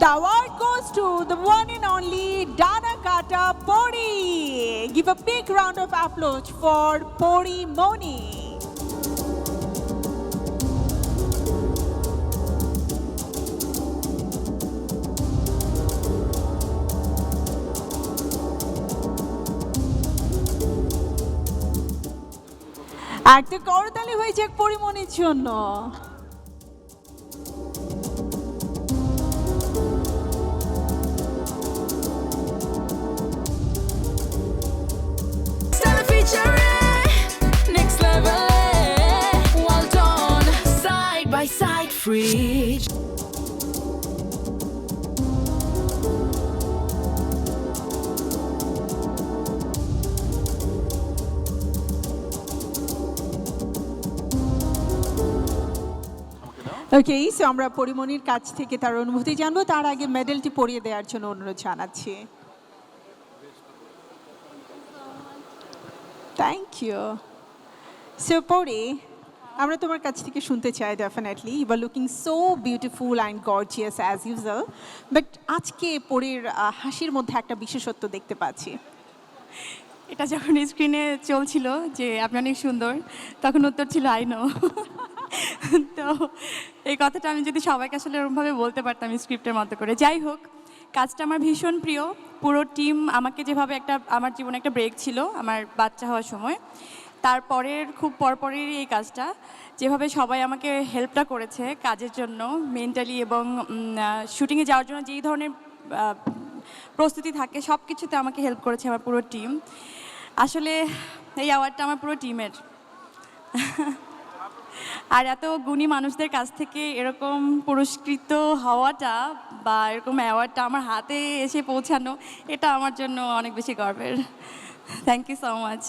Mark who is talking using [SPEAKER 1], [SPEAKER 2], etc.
[SPEAKER 1] The award goes to the one and only Dana Kata Pori. Give a big round of applause for Pori Moni. একটা করতালি হয়েছে এক পরিমণির জন্য
[SPEAKER 2] free.
[SPEAKER 1] Okay so আমরা পরিমণির কাছ থেকে তার অনুভূতি জানব। তার আগে মেডেলটি পরিয়ে দেওয়ার জন্য অনুরোধ জানাচ্ছি। থ্যাংক ইউ সো পরি আমরা তোমার কাছ থেকে শুনতে চাই definitely you are looking so beautiful and gorgeous as usual but আজকে পরির হাসির মধ্যে একটা বিশেষত্ব দেখতে পাচ্ছি।
[SPEAKER 3] এটা যখন স্ক্রিনে চলছিল যে আপনি অনেক সুন্দর, তখন উত্তর ছিল আই নো তো এই কথাটা আমি যদি সবাইকে আসলে এরকমভাবে বলতে পারতাম স্ক্রিপ্টের মতো করে। যাই হোক, কাজটা আমার ভীষণ প্রিয়। পুরো টিম আমাকে যেভাবে একটা, আমার জীবনে একটা ব্রেক ছিল, আমার বাচ্চা হওয়ার সময়। তারপরের, খুব পরপরেরই এই কাজটা। যেভাবে সবাই আমাকে হেল্পটা করেছে কাজের জন্য মেন্টালি এবং শুটিংয়ে যাওয়ার জন্য যেই ধরনের প্রস্তুতি থাকে সব কিছুতে আমাকে হেল্প করেছে আমার পুরো টিম আসলে এই অ্যাওয়ার্ডটা আমার পুরো টিমের আর এত গুণী মানুষদের কাছ থেকে এরকম পুরস্কৃত হওয়াটা বা এরকম অ্যাওয়ার্ডটা আমার হাতে এসে পৌঁছানো, এটা আমার জন্য অনেক বেশি গর্বের। Thank you so much